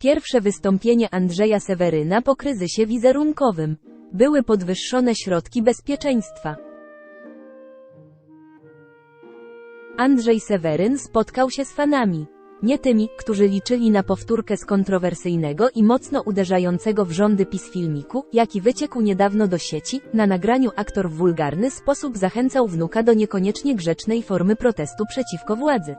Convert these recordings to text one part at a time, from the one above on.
Pierwsze wystąpienie Andrzeja Seweryna po kryzysie wizerunkowym. Były podwyższone środki bezpieczeństwa. Andrzej Seweryn spotkał się z fanami. Nie tymi, którzy liczyli na powtórkę z kontrowersyjnego i mocno uderzającego w rządy PiS filmiku, jaki wyciekł niedawno do sieci, na nagraniu aktor w wulgarny sposób zachęcał wnuka do niekoniecznie grzecznej formy protestu przeciwko władzy.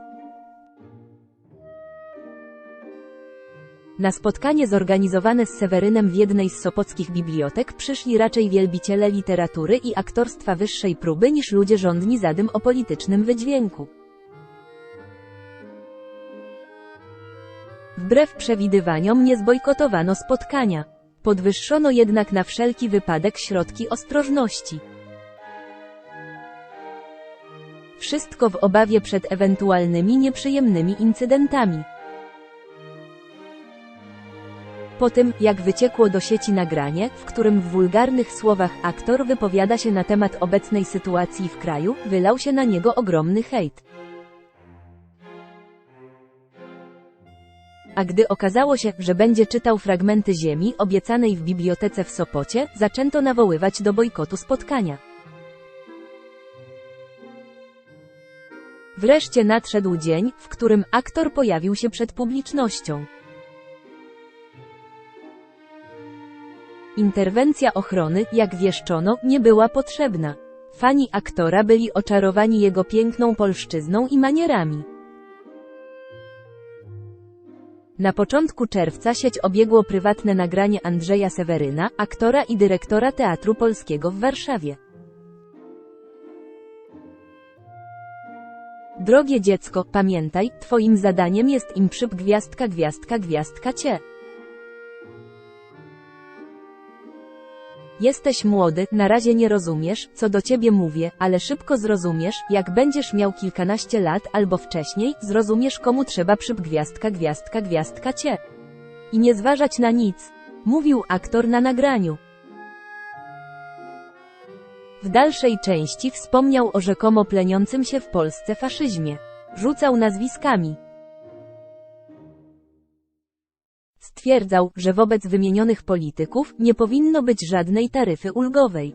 Na spotkanie zorganizowane z Sewerynem w jednej z sopockich bibliotek przyszli raczej wielbiciele literatury i aktorstwa wyższej próby niż ludzie rządni zadym o politycznym wydźwięku. Wbrew przewidywaniom nie zbojkotowano spotkania. Podwyższono jednak na wszelki wypadek środki ostrożności. Wszystko w obawie przed ewentualnymi nieprzyjemnymi incydentami. Po tym, jak wyciekło do sieci nagranie, w którym w wulgarnych słowach aktor wypowiada się na temat obecnej sytuacji w kraju, wylał się na niego ogromny hejt. A gdy okazało się, że będzie czytał fragmenty ziemi obiecanej w bibliotece w Sopocie, zaczęto nawoływać do bojkotu spotkania. Wreszcie nadszedł dzień, w którym aktor pojawił się przed publicznością. Interwencja ochrony, jak wieszczono, nie była potrzebna. Fani aktora byli oczarowani jego piękną polszczyzną i manierami. Na początku czerwca sieć obiegło prywatne nagranie Andrzeja Seweryna, aktora i dyrektora Teatru Polskiego w Warszawie. Drogie dziecko, pamiętaj, twoim zadaniem jest im przyp gwiazdka gwiazdka gwiazdka cie. Jesteś młody, na razie nie rozumiesz, co do ciebie mówię, ale szybko zrozumiesz, jak będziesz miał kilkanaście lat albo wcześniej, zrozumiesz komu trzeba przyp gwiazdka gwiazdka gwiazdka cie. I nie zważać na nic. Mówił aktor na nagraniu. W dalszej części wspomniał o rzekomo pleniącym się w Polsce faszyzmie. Rzucał nazwiskami. Stwierdzał, że wobec wymienionych polityków nie powinno być żadnej taryfy ulgowej.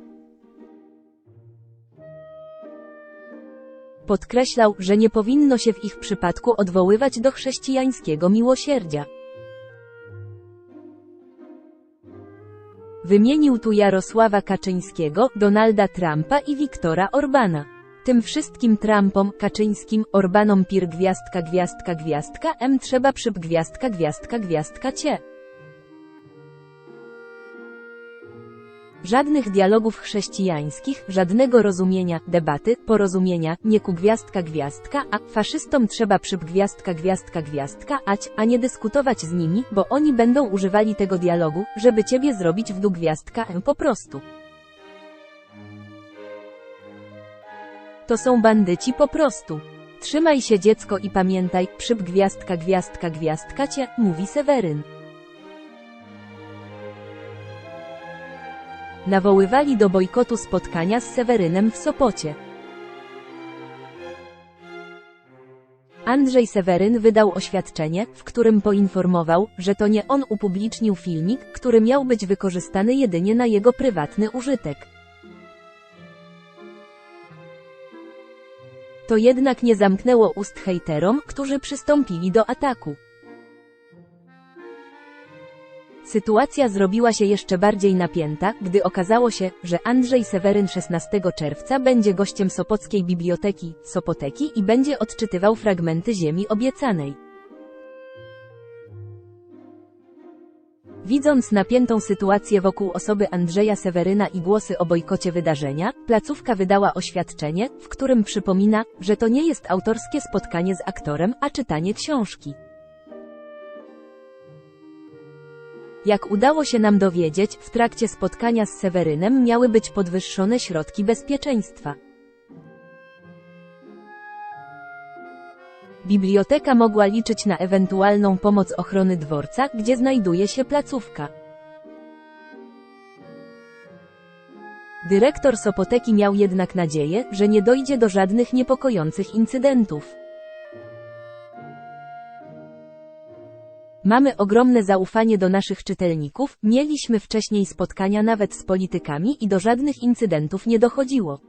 Podkreślał, że nie powinno się w ich przypadku odwoływać do chrześcijańskiego miłosierdzia. Wymienił tu Jarosława Kaczyńskiego, Donalda Trumpa i Wiktora Orbana. Tym wszystkim Trumpom, Kaczyńskim, Orbanom pir gwiazdka gwiazdka gwiazdka m trzeba przyp gwiazdka gwiazdka gwiazdka cie. Żadnych dialogów chrześcijańskich, żadnego rozumienia, debaty, porozumienia, nie ku gwiazdka gwiazdka, a faszystom trzeba przyp gwiazdka gwiazdka gwiazdka ać, a nie dyskutować z nimi, bo oni będą używali tego dialogu, żeby ciebie zrobić w dół gwiazdka m po prostu. To są bandyci po prostu. Trzymaj się dziecko i pamiętaj, przyp gwiazdka gwiazdka gwiazdka cię, mówi Seweryn. Nawoływali do bojkotu spotkania z Sewerynem w Sopocie. Andrzej Seweryn wydał oświadczenie, w którym poinformował, że to nie on upublicznił filmik, który miał być wykorzystany jedynie na jego prywatny użytek. To jednak nie zamknęło ust hejterom, którzy przystąpili do ataku. Sytuacja zrobiła się jeszcze bardziej napięta, gdy okazało się, że Andrzej Seweryn 16 czerwca będzie gościem Sopockiej Biblioteki, Sopoteki i będzie odczytywał fragmenty Ziemi Obiecanej. Widząc napiętą sytuację wokół osoby Andrzeja Seweryna i głosy o bojkocie wydarzenia, placówka wydała oświadczenie, w którym przypomina, że to nie jest autorskie spotkanie z aktorem, a czytanie książki. Jak udało się nam dowiedzieć, w trakcie spotkania z Sewerynem miały być podwyższone środki bezpieczeństwa. Biblioteka mogła liczyć na ewentualną pomoc ochrony dworca, gdzie znajduje się placówka. Dyrektor Sopoteki miał jednak nadzieję, że nie dojdzie do żadnych niepokojących incydentów. Mamy ogromne zaufanie do naszych czytelników, mieliśmy wcześniej spotkania nawet z politykami i do żadnych incydentów nie dochodziło.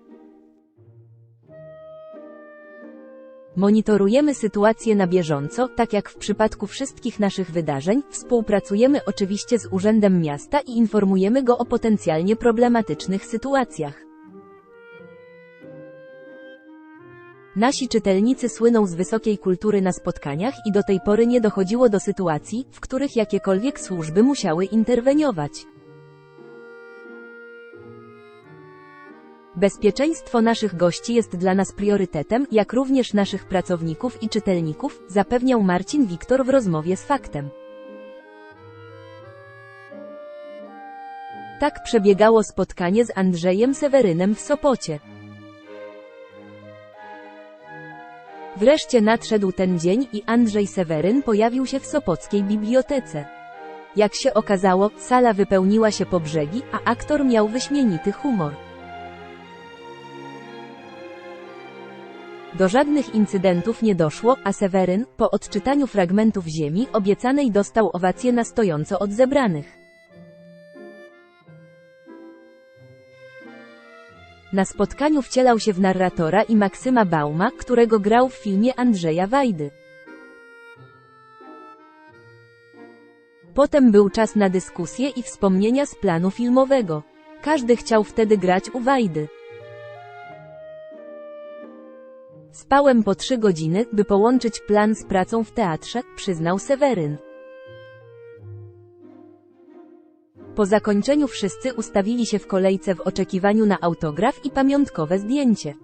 Monitorujemy sytuację na bieżąco, tak jak w przypadku wszystkich naszych wydarzeń, współpracujemy oczywiście z Urzędem Miasta i informujemy go o potencjalnie problematycznych sytuacjach. Nasi czytelnicy słyną z wysokiej kultury na spotkaniach i do tej pory nie dochodziło do sytuacji, w których jakiekolwiek służby musiały interweniować. Bezpieczeństwo naszych gości jest dla nas priorytetem, jak również naszych pracowników i czytelników, zapewniał Marcin Wiktor w rozmowie z Faktem. Tak przebiegało spotkanie z Andrzejem Sewerynem w Sopocie. Wreszcie nadszedł ten dzień i Andrzej Seweryn pojawił się w Sopockiej bibliotece. Jak się okazało, sala wypełniła się po brzegi, a aktor miał wyśmienity humor. Do żadnych incydentów nie doszło, a Seweryn, po odczytaniu fragmentów Ziemi obiecanej dostał owację na stojąco od zebranych. Na spotkaniu wcielał się w narratora i Maksyma Bauma, którego grał w filmie Andrzeja Wajdy. Potem był czas na dyskusję i wspomnienia z planu filmowego. Każdy chciał wtedy grać u Wajdy. Spałem po trzy godziny, by połączyć plan z pracą w teatrze, przyznał Seweryn. Po zakończeniu wszyscy ustawili się w kolejce w oczekiwaniu na autograf i pamiątkowe zdjęcie.